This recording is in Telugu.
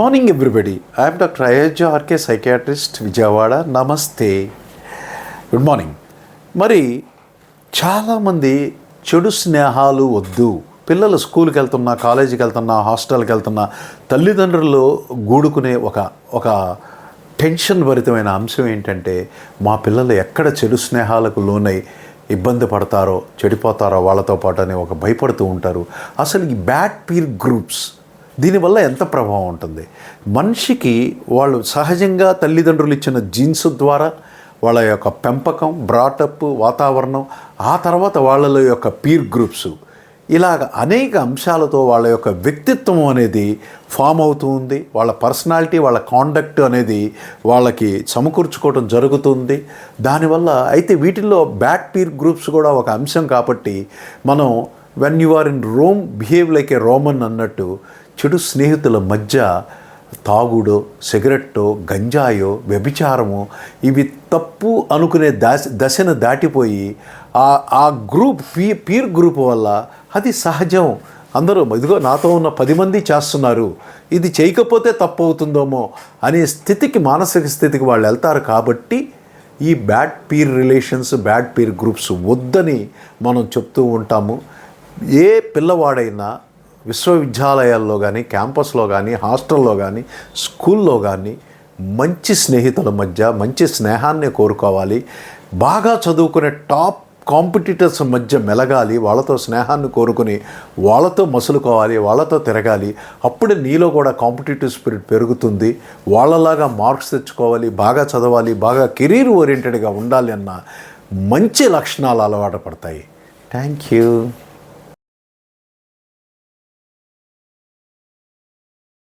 Morning everybody I'm doctor Ayodhya R K psychiatrist Vijayawada నమస్తే గుడ్ మార్నింగ్ మరి చాలామంది చెడు స్నేహాలు వద్దు. పిల్లలు స్కూల్కి వెళ్తున్నా కాలేజీకి వెళ్తున్నా హాస్టల్కి వెళ్తున్నా తల్లిదండ్రులు గూడుకునే ఒక ఒక టెన్షన్ భరితమైన అంశం ఏంటంటే మా పిల్లలు ఎక్కడ చెడు స్నేహాలకు లోనై ఇబ్బంది పడతారో చెడిపోతారో వాళ్ళతో పాటు అని ఒక భయపడుతూ ఉంటారు. అసలు ఈ బ్యాడ్ పీర్ గ్రూప్స్ దీనివల్ల ఎంత ప్రభావం ఉంటుంది? మనిషికి వాళ్ళు సహజంగా తల్లిదండ్రులు ఇచ్చిన జీన్స్ ద్వారా వాళ్ళ యొక్క పెంపకం బ్రాటప్ వాతావరణం ఆ తర్వాత వాళ్ళ యొక్క పీర్ గ్రూప్స్. ఇలాగ అనేక అంశాలతో వాళ్ళ యొక్క వ్యక్తిత్వం అనేది ఫామ్ అవుతుంది వాళ్ళ పర్సనాలిటీ వాళ్ళ కాండక్ట్ అనేది వాళ్ళకి సమకూర్చుకోవడం జరుగుతుంది. దానివల్ల అయితే వీటిల్లో బ్యాడ్ పీర్ గ్రూప్స్ కూడా ఒక అంశం కాబట్టి మనం when you are in Rome behave like a Roman అన్నట్టు చెడు స్నేహితుల మధ్య తాగుడో సిగరెట్టో గంజాయో వ్యభిచారమో ఇవి తప్పు అనుకునే దశ దశను దాటిపోయి ఆ ఆ గ్రూప్ పీ పీర్ గ్రూప్ వల్ల అది సహజం. అందరూ ఇదిగో నాతో ఉన్న పది మంది చేస్తున్నారు. ఇది చేయకపోతే తప్పు అవుతుందేమో అనే స్థితికి మానసిక స్థితికి వాళ్ళు వెళ్తారు కాబట్టి ఈ bad peer relations bad peer groups వద్దని మనం చెప్తూ ఉంటాము. ఏ పిల్లవాడైనా విశ్వవిద్యాలయాల్లో కానీ క్యాంపస్లో కానీ హాస్టల్లో కానీ స్కూల్లో కానీ మంచి స్నేహితుల మధ్య మంచి స్నేహాన్ని కోరుకోవాలి. బాగా చదువుకునే టాప్ కాంపిటీటర్స్ మధ్య మెలగాలి. వాళ్ళతో స్నేహాన్ని కోరుకుని వాళ్ళతో మసులుకోవాలి వాళ్ళతో తిరగాలి. అప్పుడే నీలో కూడా కాంపిటేటివ్ స్పిరిట్ పెరుగుతుంది. వాళ్ళలాగా మార్క్స్ తెచ్చుకోవాలి బాగా చదవాలి బాగా కెరీర్ ఓరియంటెడ్గా ఉండాలి అన్న మంచి లక్షణాలు అలవాటు పడతాయి. Thank you.